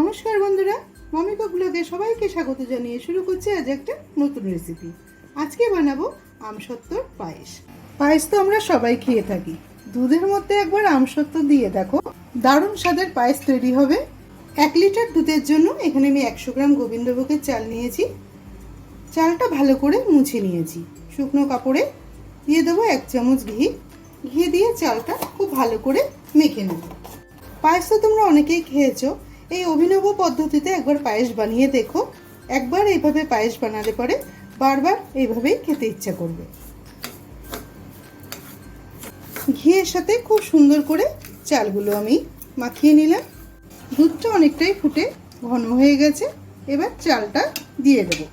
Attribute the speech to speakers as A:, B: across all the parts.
A: নমস্কার বন্ধুরা, মমিকা ব্লগে সবাইকে স্বাগত জানিয়ে শুরু করছি আজ একটা নতুন রেসিপি আজকে বানাবো আমসত্ত্বর পায়েস। পায়েস তো আমরা সবাই খেয়ে থাকি। দুধের মধ্যে একবার আমসত্ত্ব দিয়ে দেখো, দারুণ স্বাদের পায়েস তৈরি হবে। এক লিটার দুধের জন্য এখানে আমি একশো গ্রাম গোবিন্দভোগের চাল নিয়েছি। চালটা ভালো করে মুছে নিয়েছি। শুকনো কাপড়ে দিয়ে দেবো এক চামচ ঘি। ঘি দিয়ে চালটা খুব ভালো করে মেখে নেব। পায়েস তো তোমরা অনেকেই খেয়েছো। এই অভিনব পদ্ধতিতে একবার পায়েস বানিয়ে দেখো। একবার এইভাবে পায়েস বানালে পরে বারবার এইভাবেই খেতে ইচ্ছা করবে। ঘিয়ের সাথে খুব সুন্দর করে চালগুলো আমি মাখিয়ে নিলাম। দুধটা অনেকটাই ফুটে ঘন হয়ে গেছে। এবার চালটা দিয়ে দেবো।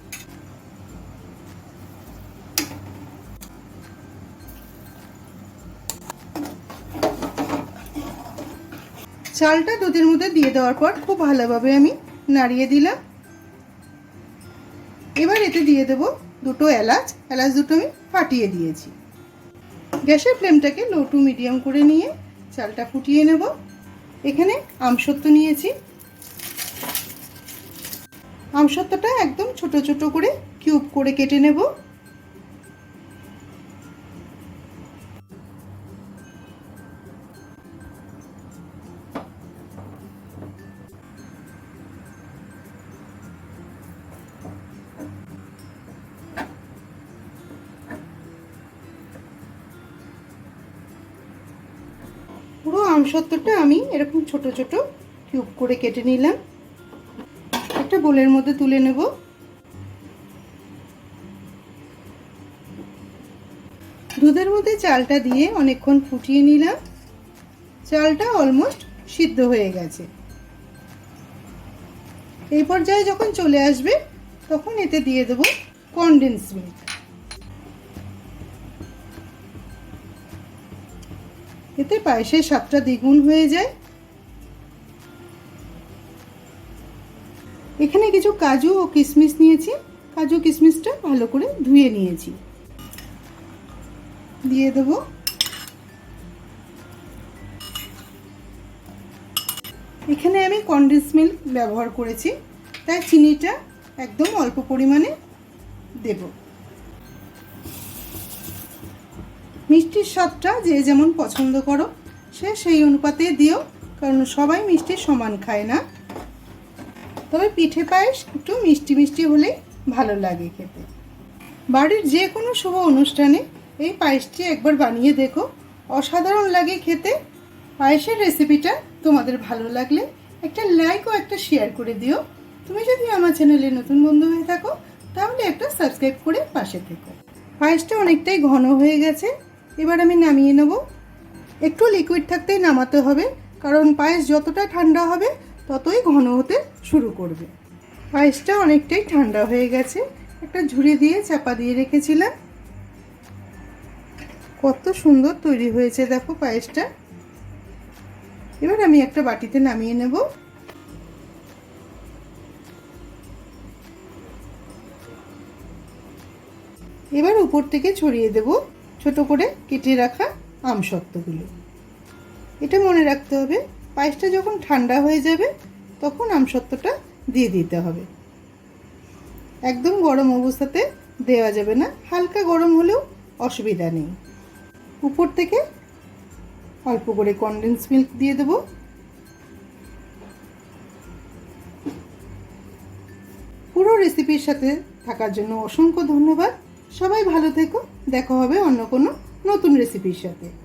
A: চালটা দুধের মধ্যে দিয়ে দেওয়ার পর খুব ভালোভাবে আমি নাড়িয়ে দিলাম। এবার এতে দিয়ে দেবো দুটো এলাচ। এলাচ দুটো আমি ফাটিয়ে দিয়েছি। গ্যাসের ফ্লেমটাকে লো টু মিডিয়াম করে নিয়ে চালটা ফুটিয়ে নেব। এখানে আমসত্ব নিয়েছি। আমসত্বটা একদম ছোট ছোট করে কিউব করে কেটে নেব। আমসত্ত্বটা আমি এরকম ছোট ছোট কিউব করে কেটে নিলাম। একটা বোলের মধ্যে তুলে নেব। দুধের মধ্যে চালটা দিয়ে অনেকক্ষণ ফুটিয়ে নিলাম। চালটা অলমোস্ট সিদ্ধ হয়ে গেছে। এই পর্যায়ে যখন চলে আসবে, তখন এতে দিয়ে দেবো কনডেন্স মিল্ক এতে পায়েসের স্বাদটা দ্বিগুণ হয়ে যায়। এখানে কিছু কাজু ও কিশমিশ নিয়েছি। কাজু কিশমিশটা ভালো করে ধুয়ে নিয়েছি। দিয়ে দেবো। এখানে আমি কন্ডেন্স মিল্ক ব্যবহার করেছি। তাই চিনিটা একদম অল্প পরিমাণে দেবো। মিষ্টির স্বাদটা যে যেমন পছন্দ করো, সে সেই অনুপাতে দিও, কারণ সবাই মিষ্টি সমান খায় না। তবে পিঠে পায়েস একটু মিষ্টি মিষ্টি হলেই ভালো লাগে খেতে। বাড়ির যে কোনো শুভ অনুষ্ঠানে এই পায়েসটি একবার বানিয়ে দেখো। অসাধারণ লাগে খেতে। পায়েসের রেসিপিটা তোমাদের ভালো লাগলে একটা লাইক ও একটা শেয়ার করে দিও। তুমি যদি আমার চ্যানেলে নতুন বন্ধু হয়ে থাকো, তাহলে একটা সাবস্ক্রাইব করে পাশে থেকো। পায়েসটা অনেকটাই ঘন হয়ে গেছে। এবার আমি নামিয়ে নেব। একটু লিকুইড থাকতেই নামাতে হবে, কারণ পায়েস যতটা ঠান্ডা হবে, ততই ঘন হতে শুরু করবে। পায়েসটা অনেকটাই ঠান্ডা হয়ে গেছে। একটা ঝুড়ি দিয়ে চাপা দিয়ে রেখেছিলাম। কত সুন্দর তৈরি হয়েছে দেখো পায়েসটা। এবার আমি একটা বাটিতে নামিয়ে নেব। এবার উপর থেকে ছড়িয়ে দেব। ছোট করে কেটে রাখা আমসত্ত্বগুলো এটা মনে রাখতে হবে, পায়েসটা যখন ঠান্ডা হয়ে যাবে, তখন আমসত্ত্বটা দিয়ে দিতে হবে। একদম গরম অবস্থাতে দেওয়া যাবে না, হালকা গরম হলেও অসুবিধা নেই। উপর থেকে অল্প করে কনডেন্স মিল্ক দিয়ে দেবো। পুরো রেসিপির সাথে থাকার জন্য অসংখ্য ধন্যবাদ। সবাই ভালো থেকো দেখা হবে অন্য কোনো নতুন রেসিপির সাথে।